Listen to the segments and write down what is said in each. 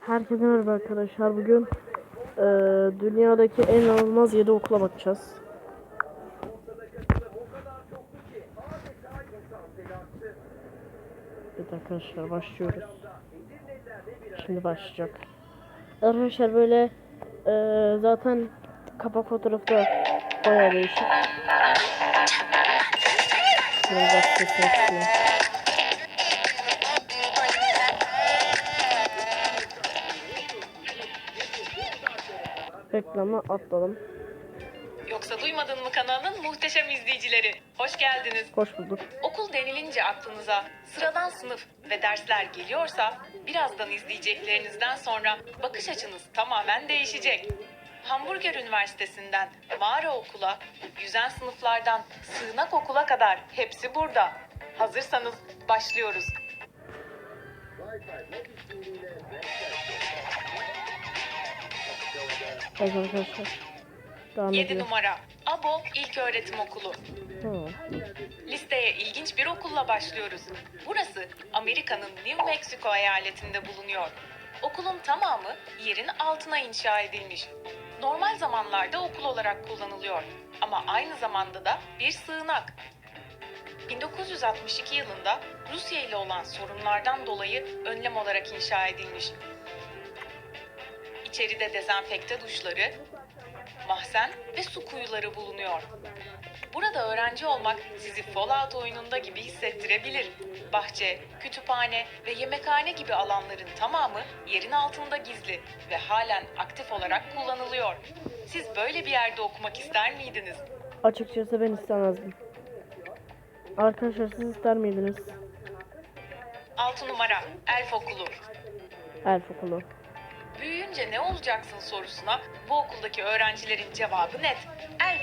Herkese merhaba arkadaşlar. Bugün eee, dünyadaki en inanılmaz 7 okula bakacağız. Evet arkadaşlar başlıyoruz. Şimdi başlayacak. Arkadaşlar böyle eee, zaten kapak fotoğrafı da bayağı değişik. Böyle başlayacak. Reklamı atladım. Yoksa duymadın mı kanalın muhteşem izleyicileri? Hoş geldiniz. Hoş bulduk. Okul denilince aklınıza sıradan sınıf ve dersler geliyorsa birazdan izleyeceklerinizden sonra bakış açınız tamamen değişecek. Hamburger Üniversitesi'nden mağara okula, yüzen sınıflardan sığınak okula kadar hepsi burada. Hazırsanız başlıyoruz. Evet arkadaşlar. Devam 7 ediyor. numara Abo İlköğretim Okulu. Hı. Listeye ilginç bir okulla başlıyoruz. Burası Amerika'nın New Mexico eyaletinde bulunuyor. Okulun tamamı yerin altına inşa edilmiş. Normal zamanlarda okul olarak kullanılıyor ama aynı zamanda da bir sığınak. 1962 yılında Rusya ile olan sorunlardan dolayı önlem olarak inşa edilmiş. İçeride dezenfekte duşları, mahzen ve su kuyuları bulunuyor. Burada öğrenci olmak sizi Fallout oyununda gibi hissettirebilir. Bahçe, kütüphane ve yemekhane gibi alanların tamamı yerin altında gizli ve halen aktif olarak kullanılıyor. Siz böyle bir yerde okumak ister miydiniz? Açıkçası ben istemezdim. Arkadaşlar siz ister miydiniz? 6 numara Elf Okulu. Elf okulu. Büyüyünce ne olacaksın sorusuna bu okuldaki öğrencilerin cevabı net. Elf.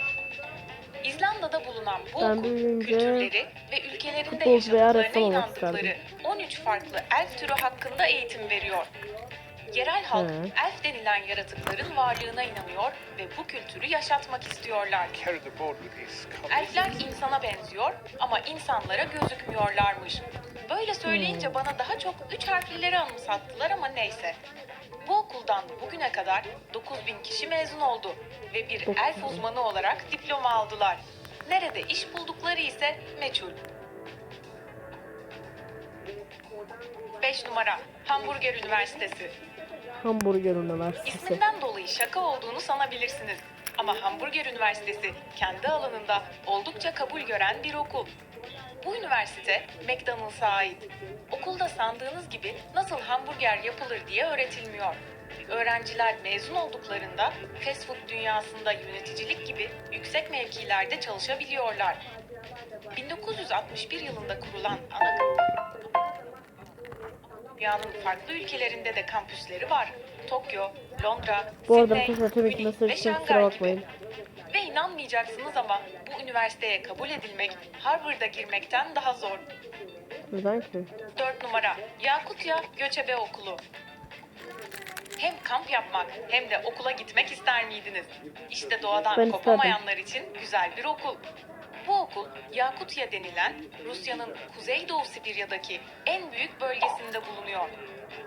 İzlanda'da bulunan bu Ben okul büyüyünce kültürleri ve ülkelerinde futbolcu veya yaşadıklarına ressam olmak inandıkları isterdim. 13 farklı elf türü hakkında eğitim veriyor. Yerel halk Hı. elf denilen yaratıkların varlığına inanıyor ve bu kültürü yaşatmak istiyorlar. Elfler insana benziyor ama insanlara gözükmüyorlarmış. Böyle söyleyince bana daha çok üç harflileri anımsattılar ama neyse. Bu okuldan bugüne kadar 9000 kişi mezun oldu ve bir elf uzmanı olarak diploma aldılar. Nerede iş buldukları ise meçhul. 5 numara Hamburger Üniversitesi. Hamburger Üniversitesi. İsminden dolayı şaka olduğunu sanabilirsiniz. Ama Hamburger Üniversitesi kendi alanında oldukça kabul gören bir okul. Bu üniversite McDonald's'a ait. Okulda sandığınız gibi nasıl hamburger yapılır diye öğretilmiyor. Öğrenciler mezun olduklarında fast food dünyasında yöneticilik gibi yüksek mevkilerde çalışabiliyorlar. 1961 yılında kurulan ana Dünyanın farklı ülkelerinde de kampüsleri var. Tokyo, Londra, Bu arada Sydney, arkadaşlar tabii ki Münih ve için kusura Şangay bakmayın. Ve inanmayacaksınız ama bu üniversiteye kabul edilmek Harvard'a girmekten daha zor. Neden ki? 4 numara Yakutya Göçebe Okulu. Hem kamp yapmak hem de okula gitmek ister miydiniz? İşte doğadan Ben isterdim. kopamayanlar için güzel bir okul. Bu okul Yakutya denilen Rusya'nın Kuzeydoğu Sibirya'daki en büyük bölgesinde bulunuyor.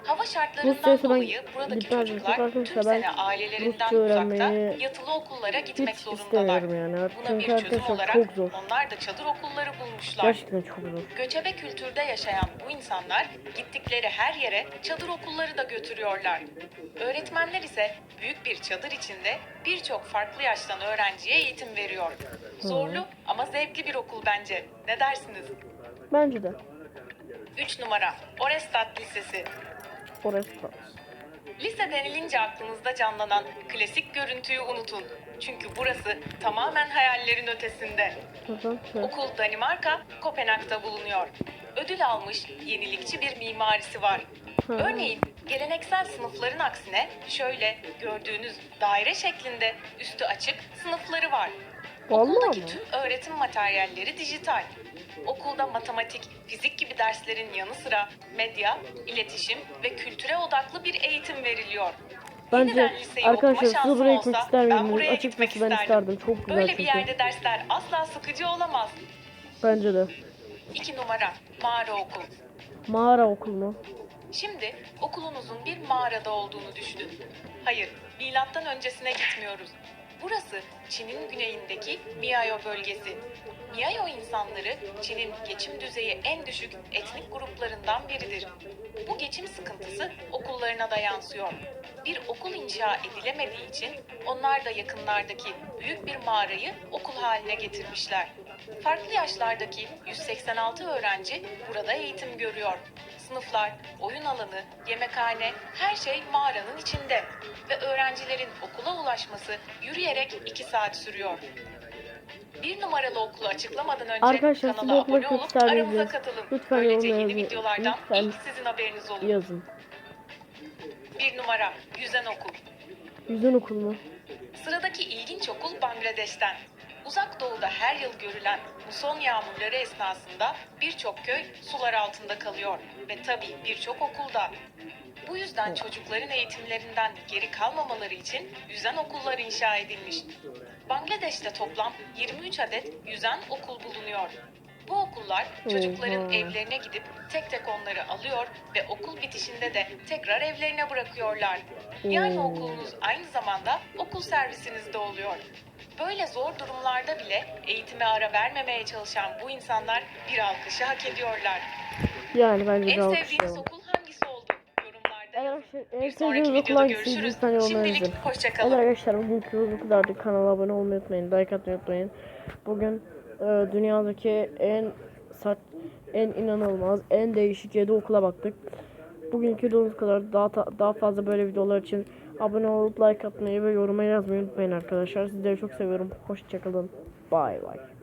Hava şartlarından ben dolayı buradaki çocuklar tüm sene ailelerinden Rusça uzakta yatılı okullara gitmek Hiç zorundalar. yani. Buna Çünkü bir çözüm olarak çok zor. onlar da çadır okulları bulmuşlar. Gerçekten çok zor. Göçebe kültürde yaşayan bu insanlar gittikleri her yere çadır okulları da götürüyorlar. Öğretmenler ise büyük bir çadır içinde birçok farklı yaştan öğrenciye eğitim veriyor. Zorlu ama zevkli bir okul bence. Ne dersiniz? Bence de. 3 numara Orestat Lisesi. Orası Lise denilince aklınızda canlanan klasik görüntüyü unutun. Çünkü burası tamamen hayallerin ötesinde. Okul Danimarka, Kopenhag'da bulunuyor. Ödül almış yenilikçi bir mimarisi var. Örneğin geleneksel sınıfların aksine şöyle gördüğünüz daire şeklinde üstü açık sınıfları var. Vallahi Okuldaki mi? tüm öğretim materyalleri dijital. Okulda matematik, fizik gibi derslerin yanı sıra medya, iletişim ve kültüre odaklı bir eğitim veriliyor. Bence Yeniden liseyi arkadaşlar okuma siz şansım buraya gitmek olsa ister ben miydiniz? buraya gitmek ben isterdim. isterdim. Çok güzel Böyle bir çünkü. yerde dersler asla sıkıcı olamaz. Bence de. 2 numara mağara okul. Mağara okulu mu? Şimdi okulunuzun bir mağarada olduğunu düşünün. Hayır, milattan öncesine gitmiyoruz. Burası Çin'in güneyindeki Miao bölgesi. Miao insanları Çin'in geçim düzeyi en düşük etnik gruplarından biridir. Bu geçim sıkıntısı okullarına da yansıyor. Bir okul inşa edilemediği için onlar da yakınlardaki büyük bir mağarayı okul haline getirmişler. Farklı yaşlardaki 186 öğrenci burada eğitim görüyor. Sınıflar, oyun alanı, yemekhane, her şey mağaranın içinde. Ve öğrencilerin okula ulaşması yürüyerek 2 saat sürüyor. Bir numaralı okulu açıklamadan önce Arkadaşlar, kanala abone olup aramıza katılın. Lütfen Böylece yeni yazın. videolardan Lütfen. ilk sizin haberiniz olur. Yazın. Bir numara, Yüzen Okul. Yüzün okul mu? Sıradaki ilginç okul Bangladeş'ten. Uzak doğuda her yıl görülen muson yağmurları esnasında birçok köy sular altında kalıyor ve tabii birçok okulda. Bu yüzden çocukların eğitimlerinden geri kalmamaları için yüzen okullar inşa edilmiş. Bangladeş'te toplam 23 adet yüzen okul bulunuyor. Bu okullar çocukların Oha. evlerine gidip tek tek onları alıyor ve okul bitişinde de tekrar evlerine bırakıyorlar. Yani Oo. okulunuz aynı zamanda okul servisinizde oluyor. Böyle zor durumlarda bile eğitime ara vermemeye çalışan bu insanlar bir alkışı hak ediyorlar. Yani bence de En sevdiğiniz alkışlayalım. okul hangisi oldu? Yorumlarda yazın. Arkadaşlar en Bir sonraki sevdiğiniz okul videoda hangisi? görüşürüz. Lütfen yorumlara Şimdilik. Evet hoşçakalın. arkadaşlar bugünkü bu kadardı. Kanala abone olmayı unutmayın. Like atmayı unutmayın. Bugün e, dünyadaki en saç, en inanılmaz, en değişik 7 okula baktık. Bugünkü videomuz kadar. Daha daha fazla böyle videolar için abone olup like atmayı ve yoruma yazmayı unutmayın arkadaşlar. Sizleri çok seviyorum. Hoşçakalın. Bay bay.